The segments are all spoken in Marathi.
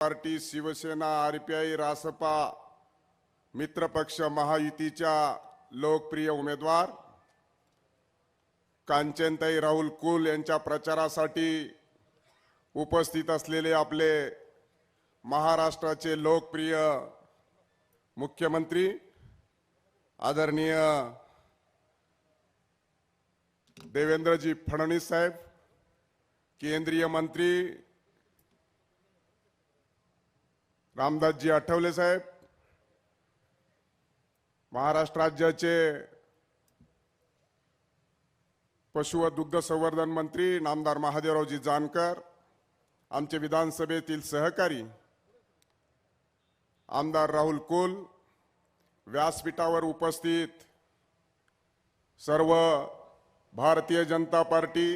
पार्टी शिवसेना आरपीआय रासपा मित्रपक्ष महायुतीच्या लोकप्रिय उमेदवार कांचनताई राहुल कुल यांच्या प्रचारासाठी उपस्थित असलेले आपले महाराष्ट्राचे लोकप्रिय मुख्यमंत्री आदरणीय देवेंद्रजी फडणवीस साहेब केंद्रीय मंत्री रामदासजी आठवले साहेब. महाराष्ट्र राज्याचे पशु व दुग्ध संवर्धन मंत्री नामदार महादेवरावजी जानकर आमचे विधानसभेतील सहकारी आमदार राहुल कुल व्यासपीठावर उपस्थित सर्व Bharatiya Janata party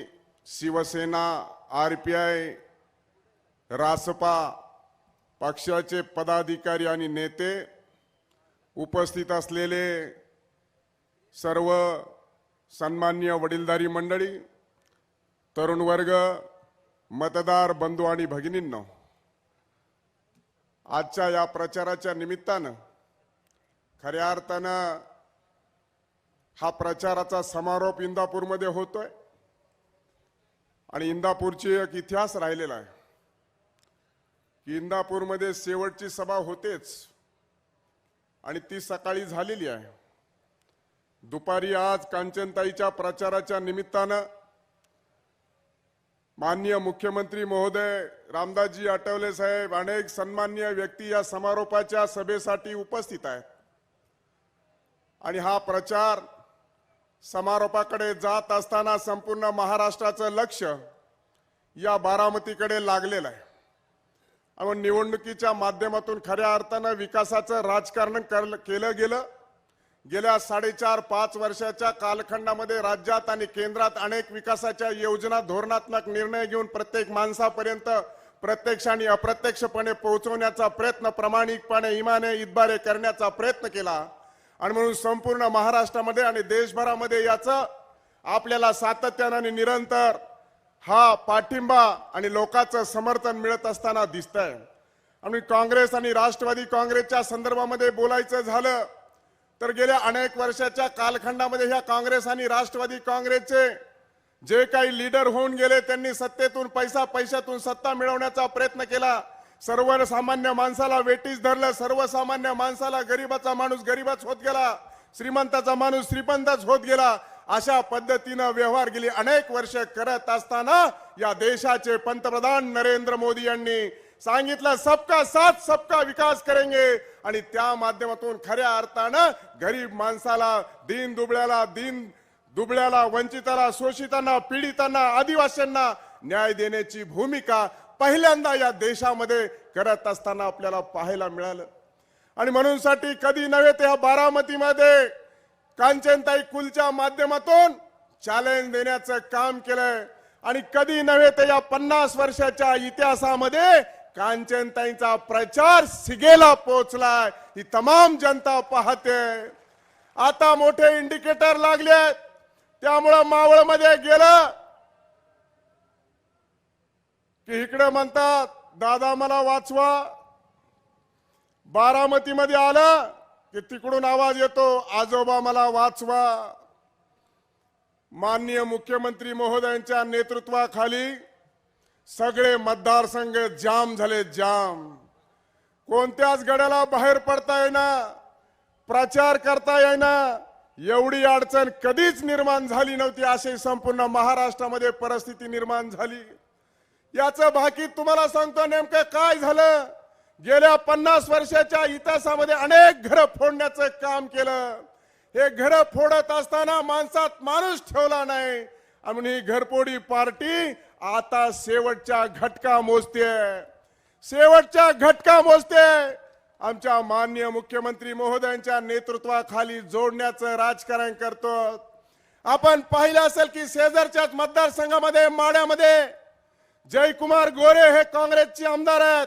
Shivsena R P I Raspa पक्षाचे पदाधिकारी आणि नेते उपस्थित असलेले सर्व सन्मान्य वडीलधारी मंडळी तरुण वर्ग मतदार बंधू आणि भगिनींनो आजच्या या प्रचाराच्या निमित्तानं खऱ्या अर्थानं हा प्रचाराचा समारोप इंदापूरमध्ये होतोय आणि इंदापूरची एक इतिहास राहिलेला आहे. की इंदापूरमध्ये शेवटची सभा होतेच. आणि ती सकाळी झालेली आहे. दुपारी आज कांचनताईच्या प्रचाराच्या निमित्तानं माननीय मुख्यमंत्री महोदय रामदासजी आठवले साहेब अनेक सन्मान्य व्यक्ती या समारोपाच्या सभेसाठी उपस्थित आहेत. आणि हा प्रचार समारोपाकडे जात असताना संपूर्ण महाराष्ट्राचं लक्ष या बारामतीकडे लागलेलं आहे. आणि निवडणुकीच्या माध्यमातून खऱ्या अर्थानं विकासाचं राजकारण करल- केलं गेलं. गेल्या साडेचार पाच वर्षाच्या कालखंडामध्ये राज्यात आणि केंद्रात अनेक विकासाच्या योजना धोरणात्मक निर्णय घेऊन प्रत्येक माणसापर्यंत प्रत्यक्ष आणि अप्रत्यक्षपणे पोहोचवण्याचा प्रयत्न प्रामाणिकपणे इमाने इतबारे करण्याचा प्रयत्न केला. आणि म्हणून संपूर्ण महाराष्ट्रामध्ये आणि देशभरामध्ये याचं आपल्याला सातत्यानं आणि निरंतर हा पाठिंबा आणि लोकांचं समर्थन मिळत असताना दिसतंय. आणि काँग्रेस आणि राष्ट्रवादी काँग्रेसच्या संदर्भामध्ये बोलायचं झालं तर गेल्या अनेक वर्षाच्या कालखंडामध्ये ह्या काँग्रेस आणि राष्ट्रवादी काँग्रेसचे जे काही लीडर होऊन गेले त्यांनी सत्तेतून पैसा पैशातून सत्ता मिळवण्याचा प्रयत्न केला. सर्वसामान्य माणसाला वेटीस धरलं सर्वसामान्य माणसाला गरीबाचा माणूस गरीबच होत गेला श्रीमंताचा माणूस श्रीमंतच होत गेला. अशा पद्धतीनं व्यवहार गेली अनेक वर्ष करत असताना या देशाचे पंतप्रधान नरेंद्र मोदी यांनी सांगितलं सबका साथ सबका विकास करेंगे. आणि त्या माध्यमातून खऱ्या अर्थानं गरीब माणसाला दीन दुबळ्याला दीन दुबळ्याला वंचिताला शोषितांना पीडितांना आदिवासींना न्याय देण्याची भूमिका पहिल्यांदा या देशामध्ये करत असताना आपल्याला पाहायला मिळालं. आणि म्हणून साठी कधी नव्हे त्या बारामतीमध्ये कांचनताई कुलच्या माध्यमातून चॅलेंज देण्याचं काम केलंय. आणि कधी नव्हे तर या पन्नास वर्षाच्या इतिहासामध्ये कांचनताईंचा प्रचार सिगेला पोहोचलाय. ही तमाम जनता पाहते. आता मोठे इंडिकेटर लागले त्यामुळं मावळमध्ये गेलं. की इकडे म्हणतात दादा मला वाचवा. बारामतीमध्ये आलं. की तिकडून आवाज येतो आजोबा मला वाचवा. माननीय मुख्यमंत्री महोदयांच्या नेतृत्वाखाली सगळे मतदारसंघ जाम झाले जाम. कोणत्याच गड्याला बाहेर पडता येईना प्रचार करता येईना. एवढी अडचण कधीच निर्माण झाली नव्हती अशी संपूर्ण महाराष्ट्रामध्ये परिस्थिती निर्माण झाली. याचं बाकी तुम्हाला सांगतो नेमकं काय झालं? गेल्या पन्नास वर्षाच्या इतिहासामध्ये अनेक घरं फोडण्याचं काम केलं. हे घरं फोडत असताना माणसात माणूस ठेवला नाही. आणि ही घरपोडी पार्टी आता शेवटच्या घटका मोजते शेवटच्या घटका मोजते आमच्या माननीय मुख्यमंत्री महोदयांच्या नेतृत्वाखाली जोडण्याचं राजकारण करतो. आपण पाहिलं असेल की शेजारच्याच मतदारसंघामध्ये माड्यामध्ये जयकुमार गोरे हे काँग्रेसचे आमदार आहेत.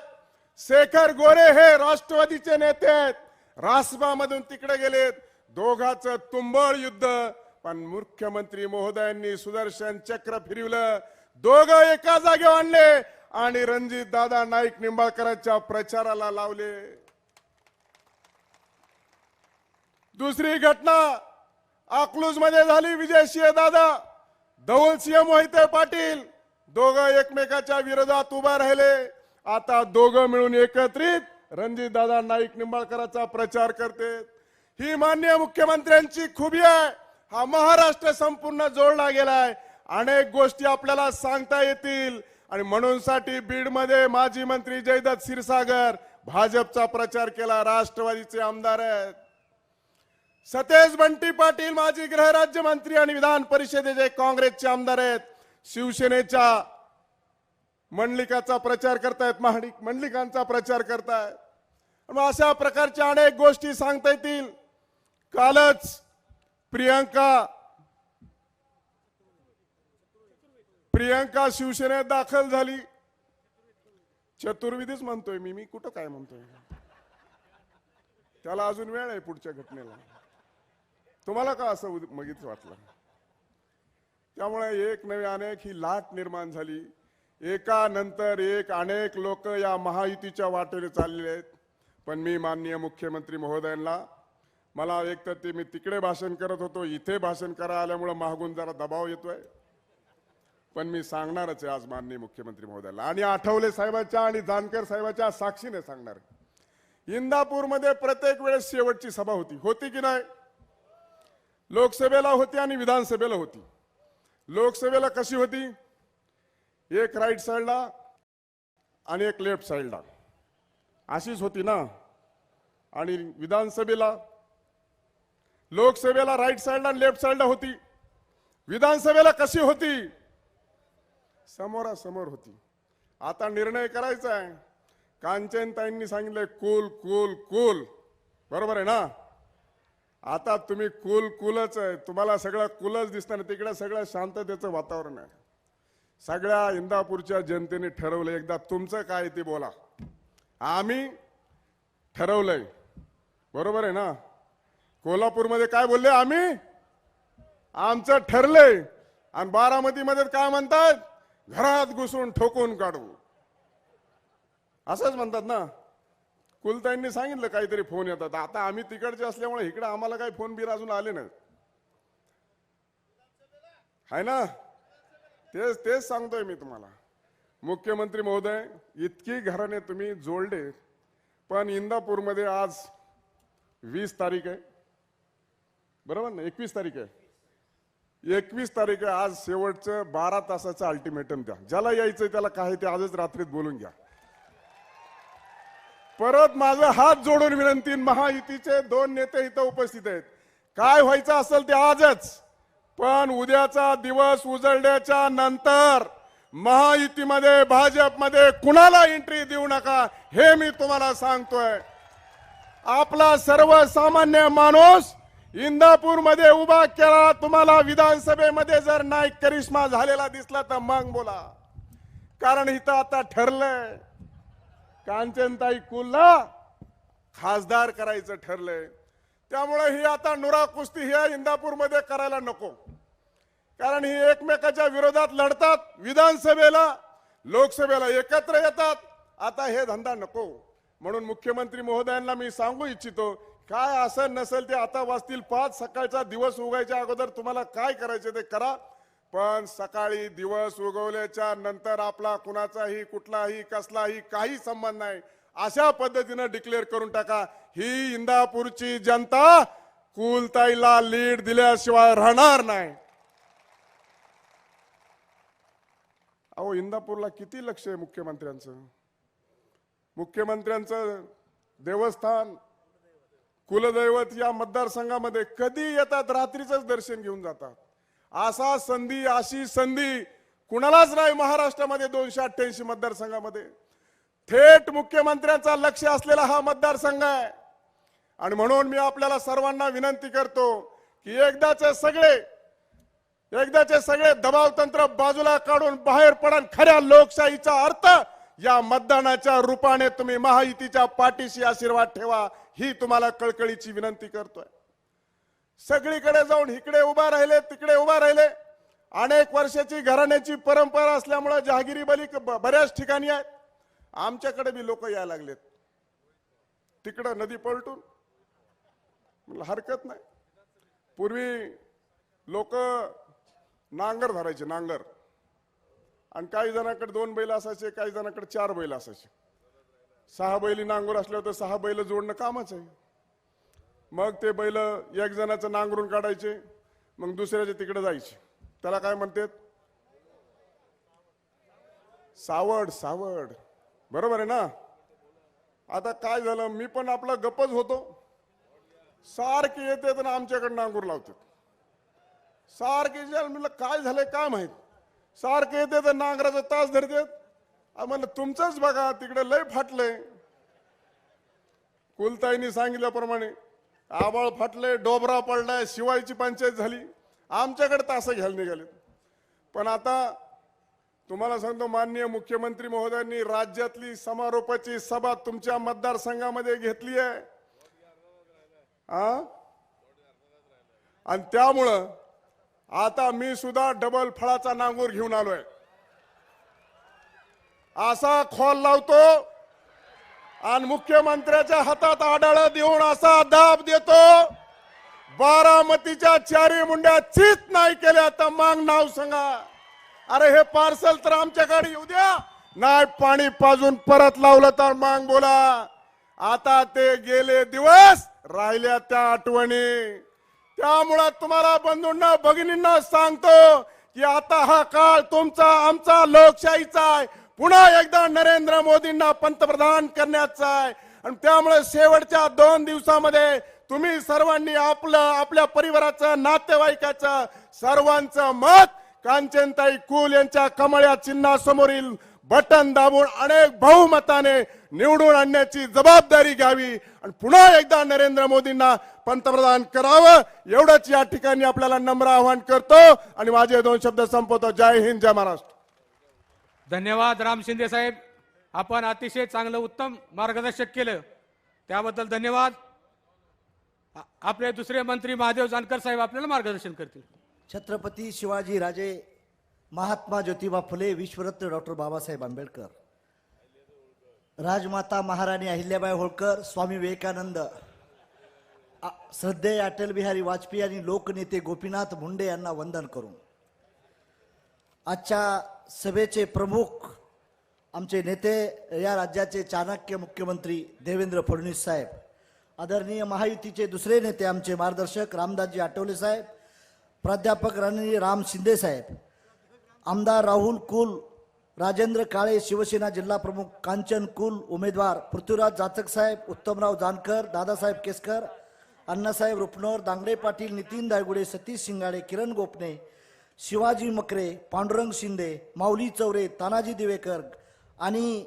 शेखर गोरे हे राष्ट्रवादीचे नेते आहेत. रासबामधून तिकडे गेलेत. दोघाचं तुंबळ युद्ध. पण मुख्यमंत्री महोदयांनी सुदर्शन चक्र फिरवलं. दोघं एका जागेवर आणले आणि रणजित दादा नाईक निंबाळकरांच्या प्रचाराला लावले. दुसरी घटना अकलूजमध्ये झाली. विजय सिंह दादा धवलसिंह मोहिते पाटील दोघं एकमेकाच्या विरोधात उभा राहिले. आता दोघं मिळून एकत्रित रणजित दादा नाईक निंबाळकरांचा प्रचार करते. ही मान्य मुख्यमंत्र्यांची खुबी आहे. हा महाराष्ट्र संपूर्ण जोडला गेलाय. अनेक गोष्टी आपल्याला सांगता येतील. आणि म्हणून साठी बीडमध्ये माजी मंत्री जयदत्त क्षीरसागर भाजपचा प्रचार केला. राष्ट्रवादीचे आमदार आहेत. सतेज बंटी पाटील माजी गृहराज्यमंत्री आणि विधान परिषदेचे काँग्रेसचे आमदार आहेत. शिवसेनेच्या मंडलिकाचा प्रचार करतायत महाडिक मंडलिकांचा प्रचार करतायत. मग अशा प्रकारच्या अनेक गोष्टी सांगता येतील. कालच प्रियंका प्रियंका शिवसेनेत दाखल झाली. चतुर्विधीच म्हणतोय मी मी कुठं काय म्हणतोय? त्याला अजून वेळ आहे पुढच्या घटनेला. तुम्हाला का असं मगीच वाटलं? त्यामुळे एक नवे अनेक ही लाट निर्माण झाली. एकानंतर एक अनेक लोक या महायुतीच्या वाटेने चाललेले आहेत. पण मी माननीय मुख्यमंत्री महोदयांना मला एक तर ते मी तिकडे भाषण करत होतो इथे भाषण करा आल्यामुळं मागून जरा दबाव येतोय. पण मी सांगणारच आहे आज माननीय मुख्यमंत्री महोदयाला आणि आठवले साहेबाच्या आणि जानकर साहेबाच्या साक्षीने सांगणार इंदापूरमध्ये प्रत्येक वेळेस शेवटची सभा होती. होती की नाही? लोकसभेला होती आणि विधानसभेला होती. लोकसभेला कशी होती? एक राईट साईडला आणि एक लेफ्ट साईडला अशीच होती ना? आणि विधानसभेला लोकसभेला राईट साईडला आणि लेफ्ट साईडला होती. विधानसभेला कशी होती? समोरासमोर होती. आता निर्णय करायचा आहे. कांचनताईंनी सांगितलंय कुल कुल कुल. बरोबर आहे ना? आता तुम्ही कुल कुलच आहे. तुम्हाला सगळं कुलच दिसणार तिकडे सगळं शांततेचं वातावरण आहे. सगळ्या इंदापूरच्या जनतेने ठरवलं एकदा तुमचं काय ते बोला. आम्ही ठरवलंय. बरोबर आहे ना? कोल्हापूरमध्ये काय बोलले आम्ही? आमचं ठरलंय. आणि बारामतीमध्ये काय म्हणतात? घरात घुसून ठोकून काढू. असंच म्हणतात ना? कुलताईंनी सांगितलं काहीतरी फोन येतात. आता आम्ही तिकडचे असल्यामुळे इकडे आम्हाला काही फोन बिर अजून आले नाही है ना? तेच तेच सांगतोय मी तुम्हाला. मुख्यमंत्री महोदय इतकी घराने तुम्ही जोडले पण इंदापूरमध्ये आज वीस तारीख आहे. बरोबर ना? एकवीस तारीख आहे. एकवीस तारीख आहे आज शेवटचं बारा तासाचं अल्टिमेटम द्या. ज्याला यायचं त्याला काय ते आजच रात्रीत बोलून घ्या. परत माझं हात जोडून विनंती महायुतीचे दोन नेते इथं उपस्थित आहेत. काय व्हायचं असेल ते आजच. पण उद्याचा दिवस उजळल्याच्या नंतर महायुतीमध्ये भाजपमध्ये कुणाला एंट्री देऊ नका हे मी तुम्हाला सांगतोय. आपला सर्वसामान्य माणूस इंदापूरमध्ये उभा केला तुम्हाला विधानसभेमध्ये जर नाईक करिश्मा झालेला दिसला तर मग बोला. कारण इथं आता ठरलंय कांचनताई कुलला खासदार करायचं ठरलंय. त्यामुळे ही आता नुरा कुस्ती ही इंदापूरमध्ये करायला नको. कारण ही एकमेकाच्या विरोधात लढतात विधानसभेला लोकसभेला एकत्र येतात. आता हे धंदा नको. म्हणून मुख्यमंत्री महोदयांना मी सांगू इच्छितो काय असं नसेल ते आता वाजतील पाच सकाळचा दिवस उगायच्या अगोदर तुम्हाला काय करायचे ते करा. पण सकाळी दिवस उगवल्याच्या नंतर आपला कुणाचाही कुठलाही कसलाही काही संबंध नाही. अशा पद्धतीनं डिक्लेअर करून टाका. ही इंदापूरची जनता कुलताईला लीड दिल्याशिवाय राहणार नाही. अहो इंदापूरला किती लक्ष आहे मुख्यमंत्र्यांचं? मुख्यमंत्र्यांचं देवस्थान कुलदैवत या मतदारसंघामध्ये कधी येतात? रात्रीच दर्शन घेऊन जातात. असा संधी अशी संधी कुणालाच नाही महाराष्ट्रामध्ये दोनशे अठ्ठ्याऐंशी मतदारसंघामध्ये. थेट मुख्यमंत्र्यांचा लक्ष असलेला हा मतदारसंघ आहे. आणि म्हणून मी आपल्याला सर्वांना विनंती करतो की एकदाचे सगळे एकदाचे सगळे दबाव तंत्र बाजूला काढून बाहेर पडून खऱ्या लोकशाहीचा अर्थ. या मतदानाच्या रूपाने तुम्ही महायुतीच्या पाठीशी आशीर्वाद ठेवा ही तुम्हाला कळकळीची विनंती करतोय. सगळीकडे जाऊन इकडे उभा राहिले तिकडे उभा राहिले. अनेक वर्षाची घराण्याची परंपरा असल्यामुळं जहागिरी बली ब- बऱ्याच ठिकाणी आहेत. आमच्याकडे बी लोक यायला लागलेत. तिकडं नदी पलटून. हरकत नाही. पूर्वी लोक नांगर धरायचे नांगर. आणि काही जणांकडे दोन बैल असायचे काही जणांकडे चार बैल असायचे. सहा बैली नांगूर असल्यावर तर सहा बैल जोडणं कामच आहे. मग ते बैल एक जणाचं नांगरून काढायचे मग दुसऱ्याच्या तिकडे जायचे. त्याला काय म्हणतात? सावड सावड. बरोबर आहे ना? आता काय झालं? मी पण आपला गप्पच होतो. सारखे येते तर आमच्याकडे नांगूर लावतात. सारखे जे म्हणलं काय झालंय काय माहीत? सारखे येते तर नांगराचा तास धरतात. म्हणलं तुमचंच बघा तिकडे लय फाटलंय. कुलताईनी सांगितल्याप्रमाणे आबाळ फाटलंय डोबरा पडलाय शिवायची पंचायत झाली. आमच्याकडे तास घ्यायला निघाले पण आता तुम्हाला सांगतो माननीय मुख्यमंत्री महोदयांनी राज्यातली समारोपाची सभा तुमच्या मतदारसंघामध्ये घेतली आहे. आणि त्यामुळं आता मी सुद्धा डबल फळाचा नांगूर घेऊन आलोय. असा खोल लावतो आणि मुख्यमंत्र्याच्या हातात आढळ देऊन असा दाब देतो. बारामतीच्या चारी मुंड्या चीच नाही केल्या तर मग नाव सांगा. अरे हे पार्सल तर आमच्याकडे येऊ द्या. नाही पाणी पाजून परत लावलं तर मांग बोला. आता ते गेले दिवस राहिल्या त्या आठवणी. त्यामुळं तुम्हाला बंधूंना भगिनींना सांगतो की आता हा काळ तुमचा आमचा लोकशाहीचा आहे. पुन्हा एकदा नरेंद्र मोदींना पंतप्रधान करण्याचा आहे. आणि त्यामुळे शेवटच्या दोन दिवसामध्ये तुम्ही सर्वांनी आपलं आपल्या परिवाराचं नातेवाईकाचं सर्वांचं मत कांचनताई कुल यांच्या कमळ्या चिन्हासमोरील बटन दाबून अनेक बहुमताने निवडून आणण्याची जबाबदारी घ्यावी. आणि पुन्हा एकदा नरेंद्र मोदींना पंतप्रधान करावं एवढंच या ठिकाणी आपल्याला नम्र आवाहन करतो. आणि माझे दोन शब्द संपवतो. जय हिंद जय महाराष्ट्र. धन्यवाद राम शिंदे साहेब. आपण अतिशय चांगलं उत्तम मार्गदर्शक केलं. त्याबद्दल धन्यवाद. आपले दुसरे मंत्री महादेव जानकर साहेब आपल्याला मार्गदर्शन करतील. छत्रपती शिवाजी राजे महात्मा ज्योतिबा फुले विश्वरत्न डॉक्टर बाबासाहेब आंबेडकर. राजमाता महाराणी अहिल्याबाई होळकर स्वामी विवेकानंद आ- श्रद्धेय अटल बिहारी वाजपेयी आणि लोकनेते गोपीनाथ मुंडे यांना वंदन करून. आजच्या सभेचे प्रमुख आमचे नेते या राज्याचे चाणक्य मुख्यमंत्री देवेंद्र फडणवीस साहेब आदरणीय महायुतीचे दुसरे नेते आमचे मार्गदर्शक रामदासजी आठवले साहेब प्राध्यापक रणनी राम शिंदे साहेब आमदार राहुल कुल राजेंद्र काळे शिवसेना जिल्हा प्रमुख कांचन कुल उमेदवार पृथ्वीराज जाचक साहेब उत्तमराव जानकर दादासाहेब केसकर अण्णासाहेब रुपनोर दांगडे पाटील नितीन दायगुडे सतीश शिंगाडे किरण गोपने शिवाजी मकरे पांडुरंग शिंदे माऊली चौरे तानाजी दिवेकर आणि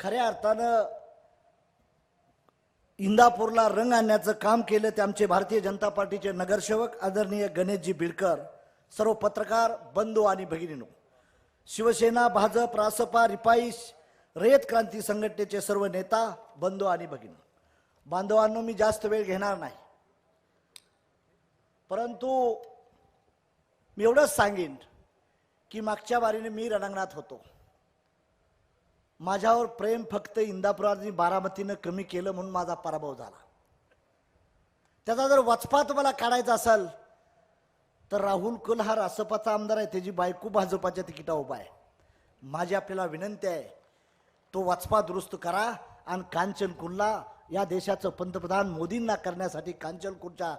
खऱ्या अर्थानं इंदापूरला रंग आणण्याचं काम केलं ते आमचे भारतीय जनता पार्टीचे नगरसेवक आदरणीय गणेशजी बिडकर सर्व पत्रकार बंधू आणि भगिनीनो शिवसेना भाजप रासपा रिपाईश रयत क्रांती संघटनेचे सर्व नेता बंधू आणि भगिनी बांधवांनो मी जास्त वेळ घेणार नाही. परंतु मी एवढंच सांगेन की मागच्या बारीने मी रणांगणात होतो. माझ्यावर प्रेम फक्त इंदापुरात बारामतीनं कमी केलं म्हणून माझा पराभव झाला. त्याचा जर वचपा तुम्हाला काढायचा असेल तर राहुल कुल हा रासपाचा आमदार आहे त्याची बायको भाजपाच्या तिकिटा उभा आहे. माझी आपल्याला विनंती आहे तो वाचपा दुरुस्त करा आणि कांचन कुलला या देशाचं पंतप्रधान मोदींना करण्यासाठी कांचन कुलच्या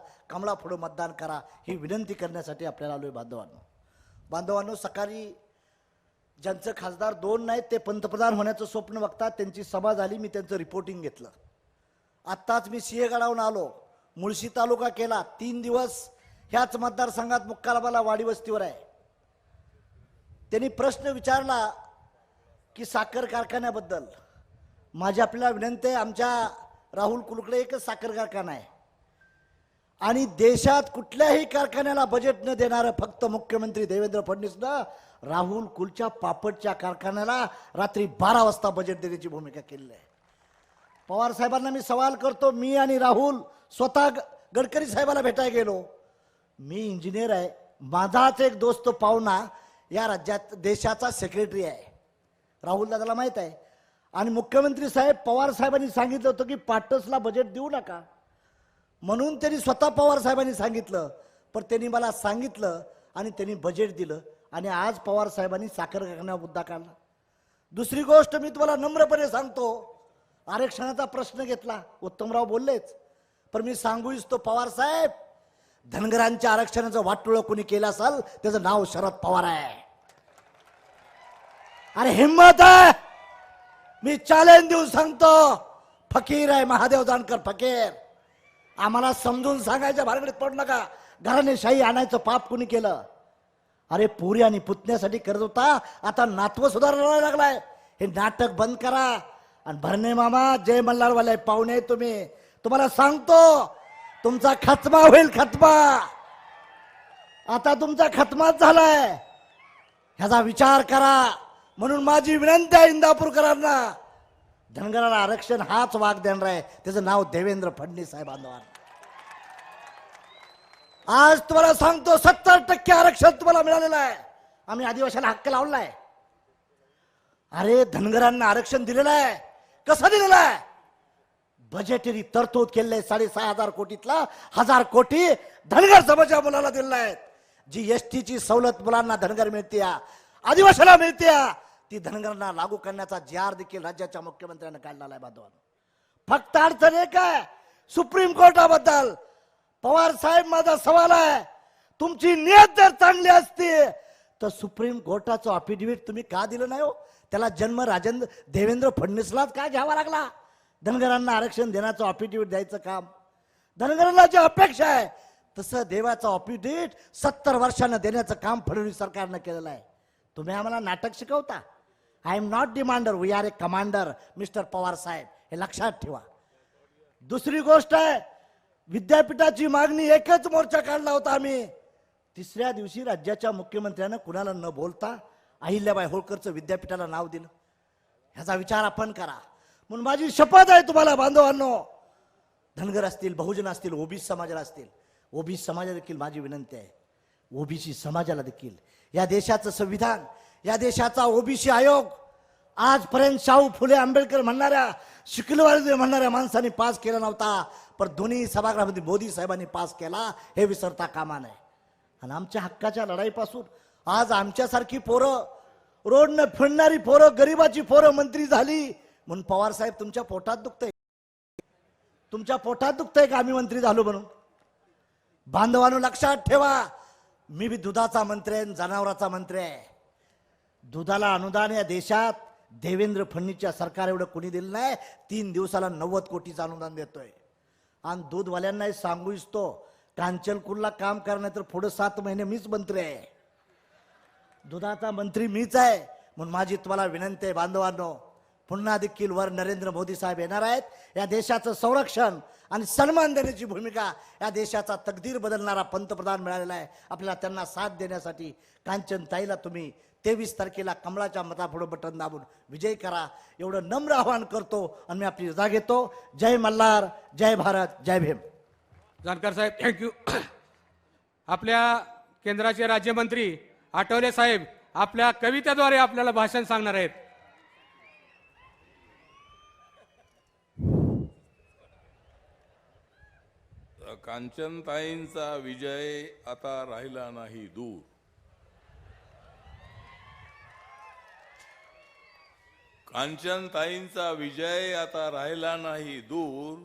पुढं मतदान करा ही विनंती करण्यासाठी आपल्याला आलो आहे बांधवांनो. बांधवांनो सकाळी ज्यांचं खासदार दोन नाहीत ते पंतप्रधान होण्याचं स्वप्न बघतात त्यांची सभा झाली मी त्यांचं रिपोर्टिंग घेतलं. आत्ताच मी सिंहगडावरून आलो मुळशी तालुका केला तीन दिवस ह्याच मतदारसंघात मुक्कालाबाला वाडी वस्तीवर आहे. त्यांनी प्रश्न विचारला की साखर कारखान्याबद्दल. माझी आपल्याला विनंती आहे आमच्या राहुल कुलकडे एकच साखर कारखाना आहे. आणि देशात कुठल्याही कारखान्याला बजेट न देणारं फक्त मुख्यमंत्री देवेंद्र फडणवीसनं राहुल कुलच्या पापडच्या कारखान्याला रात्री बारा वाजता बजेट देण्याची भूमिका केलेली आहे. पवार साहेबांना मी सवाल करतो मी आणि राहुल स्वतः गडकरी साहेबाला भेटायला गेलो. मी इंजिनियर आहे. माझाच एक दोस्त पाहुणा या राज्यात देशाचा सेक्रेटरी आहे. राहुल दादाला माहीत आहे. आणि मुख्यमंत्री साहेब पवार साहेबांनी सांगितलं होतं की पाटसला बजेट देऊ नका. म्हणून त्यांनी स्वतः पवार साहेबांनी सांगितलं. पण त्यांनी मला सांगितलं आणि त्यांनी बजेट दिलं. आणि आज पवार साहेबांनी साखर कारखाना मुद्दा काढला. दुसरी गोष्ट मी तुम्हाला नम्रपणे सांगतो. आरक्षणाचा प्रश्न घेतला. उत्तमराव बोललेच. पण मी सांगू इच्छितो पवार साहेब. धनगरांच्या आरक्षणाचं वाटोळं कोणी केलं असाल त्याचं नाव शरद पवार आहे. अरे हिंमत आहे! मी चॅलेंज देऊन सांगतो. फकीर आहे महादेव जानकर फकीर. आम्हाला समजून सांगायच्या भानगडीत पडू नका. घराने शाही आणायचं पाप कुणी केलं? अरे पुरी आणि पुतण्यासाठी करत होता आता नातवं सुधारायला लागलाय. हे नाटक बंद करा. आणि भरणे मामा जय मल्हारवाले पाहुणे तुम्ही. तुम्हाला सांगतो तुमचा खतमा होईल खतमा. आता तुमचा खतमाच झालाय. ह्याचा विचार करा. म्हणून माझी विनंती आहे इंदापूरकरांना. धनगराला आरक्षण हाच वाघ देणार आहे. त्याचं नाव देवेंद्र फडणवीस साहेबांना आज तुम्हाला सांगतो सत्तर टक्के आरक्षण तुम्हाला मिळालेलं आहे. आम्ही आदिवासीला हक्क लावलाय. अरे धनगरांना आरक्षण दिलेलं आहे. कसं दिलेलं आहे? बजेटरी तरतूद केलेलं आहे. साडेसहा हजार कोटीतला हजार कोटी धनगर समाजा मुलाला दिलेला आहे जी एस टीची सवलत मुलांना धनगर मिळते आदिवासीला मिळते ती धनगरांना लागू करण्याचा जी देखील राज्याच्या मुख्यमंत्र्यांनी काढलेला आहे बांधवांनो. फक्त अडचण एक आहे सुप्रीम कोर्टाबद्दल. पवार साहेब माझा सवाल आहे तुमची नियत जर चांगली असती तर सुप्रीम कोर्टाचं अफिडेव्हिट तुम्ही का दिलं नाही हो? त्याला जन्म राजेंद्र देवेंद्र फडणवीसलाच का घ्यावा लागला? धनगरांना आरक्षण देण्याचं ऑफिडेविट द्यायचं काम. धनगरांना जी अपेक्षा आहे तसं देवाचं ऑफिडेविट सत्तर वर्षानं देण्याचं काम फडणवीस सरकारनं केलेलं आहे. तुम्ही आम्हाला नाटक शिकवता. I am not demander we are a commander mister Pawar साहेब. हे लक्षात ठेवा. दुसरी गोष्ट आहे विद्यापीठाची मागणी एकच मोर्चा काढला होता आम्ही. तिसऱ्या दिवशी राज्याच्या मुख्यमंत्र्यानं कुणाला न बोलता अहिल्याबाई होळकरचं विद्यापीठाला नाव दिलं. ह्याचा विचार आपण करा. म्हणून माझी शपथ आहे तुम्हाला बांधवांनो. धनगर असतील बहुजन असतील ओबीसी समाजाला असतील. ओबीसी समाजाला देखील माझी विनंती आहे. ओबीसी समाजाला देखील. या देशाचं संविधान या देशाचा ओबीसी आयोग आजपर्यंत शाहू फुले आंबेडकर म्हणणाऱ्या शिकलवाडी म्हणणाऱ्या माणसांनी पास केला नव्हता पण दोन्ही सभागृहामध्ये मोदी साहेबांनी पास केला हे विसरता कामा नये. आणि आमच्या हक्काच्या लढाईपासून आज आमच्यासारखी पोरं रोडनं फिरणारी पोरं गरिबाची पोरं मंत्री झाली म्हणून पवार साहेब तुमच्या पोटात दुखतंय. तुमच्या पोटात दुखतंय का आम्ही मंत्री झालो म्हणून? बांधवांनो लक्षात ठेवा. मी बी दुधाचा मंत्री आहे जनावराचा मंत्री आहे. दुधाला अनुदान या देशात देवेंद्र फडणवीसच्या सरकार एवढं कोणी दिलं नाही तीन दिवसाला नव्वद कोटीचं अनुदान देतोय. आणि दूधवाल्यांनाही सांगू इच्छितो कांचनपूरला काम करणार तर पुढे सात महिने मीच मंत्री आहे. दुधाचा मंत्री मीच आहे म्हणून माझी तुम्हाला विनंती आहे बांधवांनो. पुन्हा देखील वर नरेंद्र मोदी साहेब येणार आहेत. या देशाचं संरक्षण आणि सन्मान देण्याची भूमिका या देशाचा तकदीर बदलणारा पंतप्रधान मिळालेला आहे. आपल्याला त्यांना साथ देण्यासाठी कांचन ताईला तुम्ही तेवीस तारखेला कमळाच्या मतापुढं बटन दाबून विजय करा. एवढं नम्र आवाहन करतो आणि मी आपली रजा घेतो. जय मल्हार जय भारत जय भीम. जानकर साहेब थँक्यू आपल्या केंद्राचे राज्यमंत्री आठवले साहेब आपल्या कवितेद्वारे आपल्याला भाषण सांगणार आहेत. कांचनताईंचा विजय आता राहिला नाही दूर. कांचनताईंचा विजय आता राहिला नाही दूर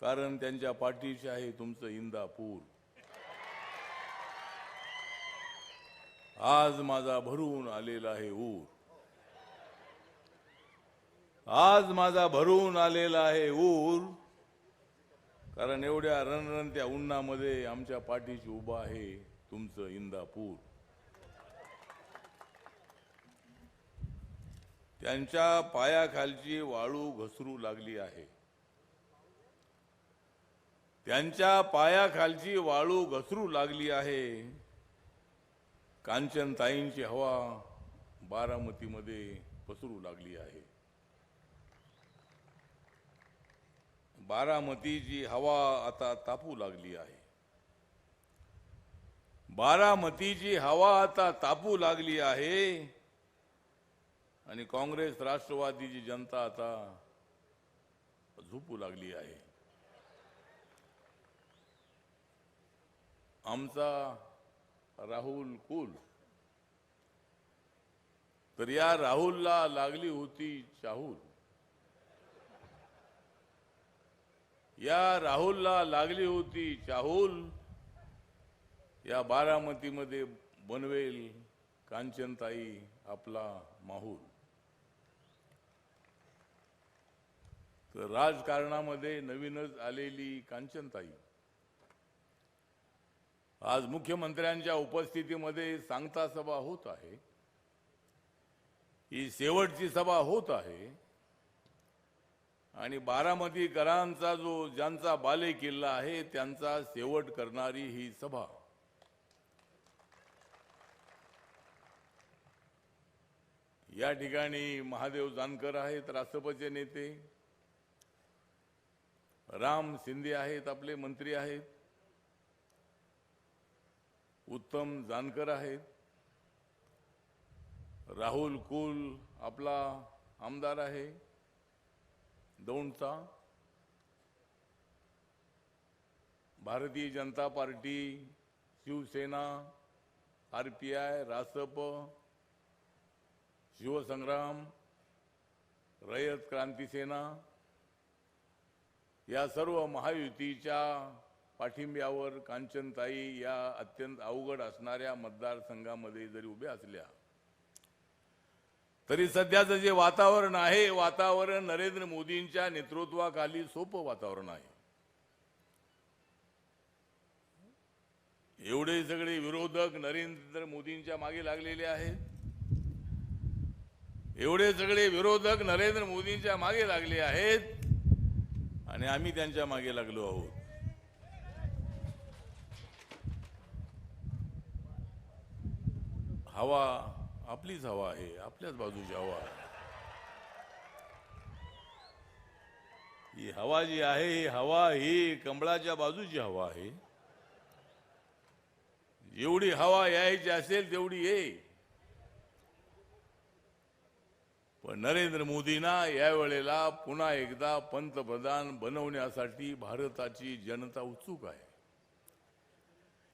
कारण त्यांच्या पाठीशी आहे तुमचं इंदापूर. आज माझा भरून आलेला आहे ऊर. आज माझा भरून आलेला आहे ऊर. कारण एवढ्या रणरणत्या उन्हामध्ये आमच्या पाठीशी उभा आहे तुमचं इंदापूर. त्यांच्या पायाखालची वाळू घसरू लागली आहे. त्यांच्या पायाखालची वाळू घसरू लागली आहे. कांचनताईंची हवा बारामतीमध्ये पसरू लागली आहे. बारामतीची हवा आता तापू लागली आहे. बारामतीची हवा आता तापू लागली आहे आणि काँग्रेस राष्ट्रवादीची जनता आता झोपू लागली आहे. आमचा राहुल कुल. तर या राहुलला लागली होती चाहूल. या राहुलला लागली होती चाहूल. या बारामतीमध्ये बनवेल कांचनताई आपला माहूल. तर राजकारणामध्ये नवीनच आलेली कांचनताई. आज मुख्यमंत्र्यांच्या उपस्थितीमध्ये सांगता सभा होत आहे. ही शेवटची सभा होत आहे. आणि बारामतीकरांचा जो ज्यांचा बाले किल्ला आहे त्यांचा शेवट करणारी ही सभा. या ठिकाणी महादेव जानकर आहेत राष्ट्रपतीचे नेते. राम शिंदे आहेत आपले मंत्री आहेत. उत्तम जानकर आहेत. राहुल कुल आपला आमदार आहे. दौंडचा Bharatiya Janata party Shivsena R P I Rasap Shivsangram Rayat Kranti Sena या सर्व महायुतीच्या पाठिंब्यावर कांचनताई या अत्यंत अवघड असणाऱ्या मतदारसंघामध्ये जरी उभ्या असल्या तरी सध्याचं जे वातावरण आहे वातावरण नरेंद्र मोदींच्या नेतृत्वाखाली सोपं वातावरण आहे. एवढे सगळे विरोधक नरेंद्र मोदींच्या मागे लागलेले आहेत. एवढे सगळे विरोधक नरेंद्र मोदींच्या मागे लागले आहेत आणि आम्ही त्यांच्या मागे लागलो आहोत. हवा आपलीच हवा आहे आपल्याच बाजूची हवा आहे. ही हवा जी आहे ही हवा ही कमळाच्या बाजूची हवा आहे. जेवढी हवा यायची असेल तेवढी ये. पण नरेंद्र मोदींना यावेळेला पुन्हा एकदा पंतप्रधान बनवण्यासाठी भारताची जनता उत्सुक आहे.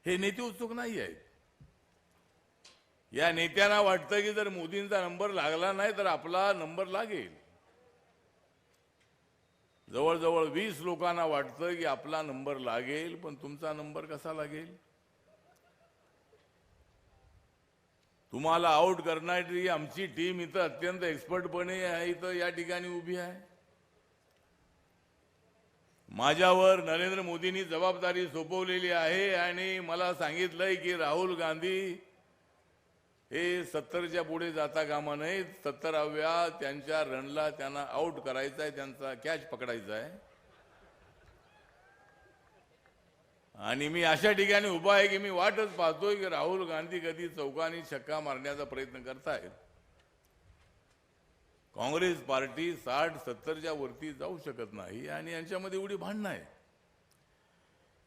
हे नेते उत्सुक नाही आहेत. या नेत्यांना वाटतं की जर मोदींचा नंबर लागला नाही तर आपला नंबर लागेल. जवळजवळ वीस लोकांना वाटतं की आपला नंबर लागेल पण तुमचा नंबर कसा लागेल? तुम्हाला आउट करणारी आमची टीम इथं अत्यंत एक्सपर्टपणे आहे इथं या ठिकाणी उभी आहे. माझ्यावर नरेंद्र मोदींनी जबाबदारी सोपवलेली आहे आणि मला सांगितलंय की राहुल गांधी हे सत्तरच्या पुढे जाता कामा नये. सत्तराव्या त्यांच्या रनला त्यांना आउट करायचा आहे त्यांचा कॅच पकडायचा आहे आणि मी अशा ठिकाणी उभा आहे की मी वाटच पाहतोय की राहुल गांधी कधी चौकानी छक्का मारण्याचा प्रयत्न करतायत काँग्रेस पार्टी साठ सत्तरच्या वरती जाऊ शकत नाही आणि यांच्यामध्ये एवढी भांडणं आहे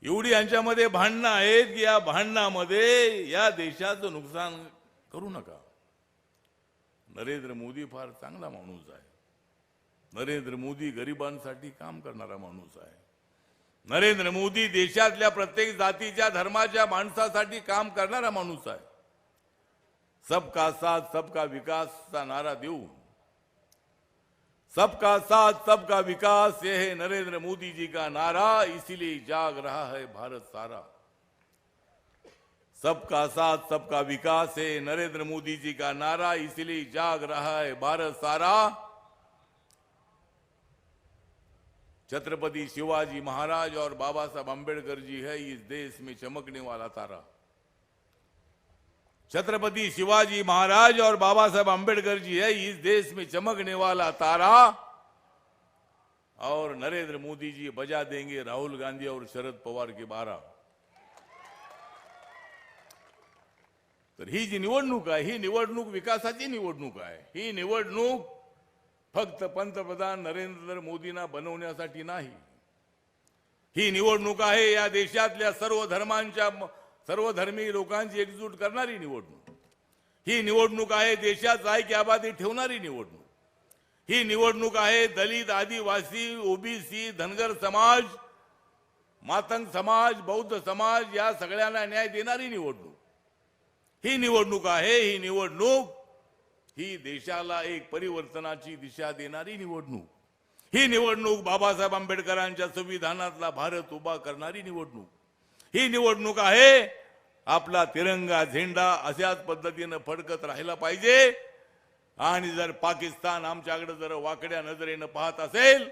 एवढी यांच्यामध्ये भांडणं आहेत की या भांडणामध्ये या देशाचं नुकसान करू नका. नरेंद्र मोदी फार चांगला माणूस आहे. नरेंद्र मोदी गरिबांसाठी काम करणारा माणूस आहे. नरेंद्र मोदी देशातल्या प्रत्येक जातीच्या धर्माच्या माणसासाठी काम करणारा माणूस आहे. सबका साथ सबका विकासचा नारा देऊन. सबका साथ सबका विकास ये है नरेंद्र मोदी जी का नारा इसीलिए जाग रहा है भारत सारा. सबका साथ, सबका विकास है। नरेंद्र मोदी जी का नारा इसलिए जाग रहा है। भारत सारा। छत्रपति शिवाजी महाराज और बाबा साहब अंबेडकर जी है, इस देश में चमकने वाला तारा। छत्रपति शिवाजी महाराज और बाबा साहब अंबेडकर जी है, इस देश में चमकने वाला तारा। और नरेंद्र मोदी जी बजा देंगे राहुल गांधी और शरद पवार के बारह तर ही जी निवडणूक आहे ही निवडणूक विकासाची निवडणूक आहे. ही निवडणूक फक्त पंतप्रधान नरेंद्र मोदींना बनवण्यासाठी नाही. ही निवडणूक आहे या देशातल्या सर्व धर्मांच्या सर्वधर्मी लोकांची एकजूट करणारी निवडणूक. ही निवडणूक आहे देशात ऐक्याबादी ठेवणारी निवडणूक. ही निवडणूक आहे दलित आदिवासी ओबीसी धनगर समाज मातंग समाज बौद्ध समाज या सगळ्यांना न्याय देणारी निवडणूक. ही निवडणूक आहे ही निवडणूक. ही देशाला एक परिवर्तनाची दिशा देणारी निवडणूक. ही निवडणूक बाबासाहेब आंबेडकरांच्या संविधानातला भारत उभा करणारी निवडणूक. ही निवडणूक आहे आपला तिरंगा झेंडा अशाच पद्धतीनं फडकत राहिला पाहिजे. आणि जर पाकिस्तान आमच्याकडे जर वाकड्या नजरेनं पाहत असेल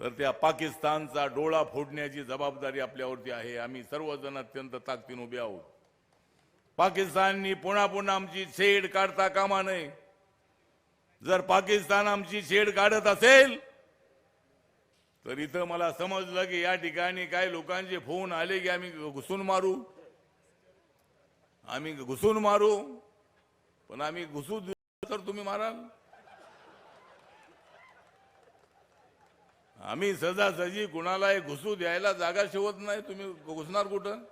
तर त्या पाकिस्तानचा डोळा फोडण्याची जबाबदारी आपल्यावरती आहे. आम्ही सर्वजण अत्यंत ताकदीनं उभे आहोत. पाकिस्ताननी पुन्हा पुन्हा आमची छेड काढता कामा नये. जर पाकिस्तान आमची छेड काढत असेल तर इथं मला समजलं की या ठिकाणी काही लोकांचे फोन आले की आम्ही घुसून मारू. आम्ही घुसून मारू पण आम्ही घुसू तर तुम्ही माराल. आम्ही सहजासहजी कुणालाही घुसू द्यायला जागा शिवत नाही तुम्ही घुसणार कुठं?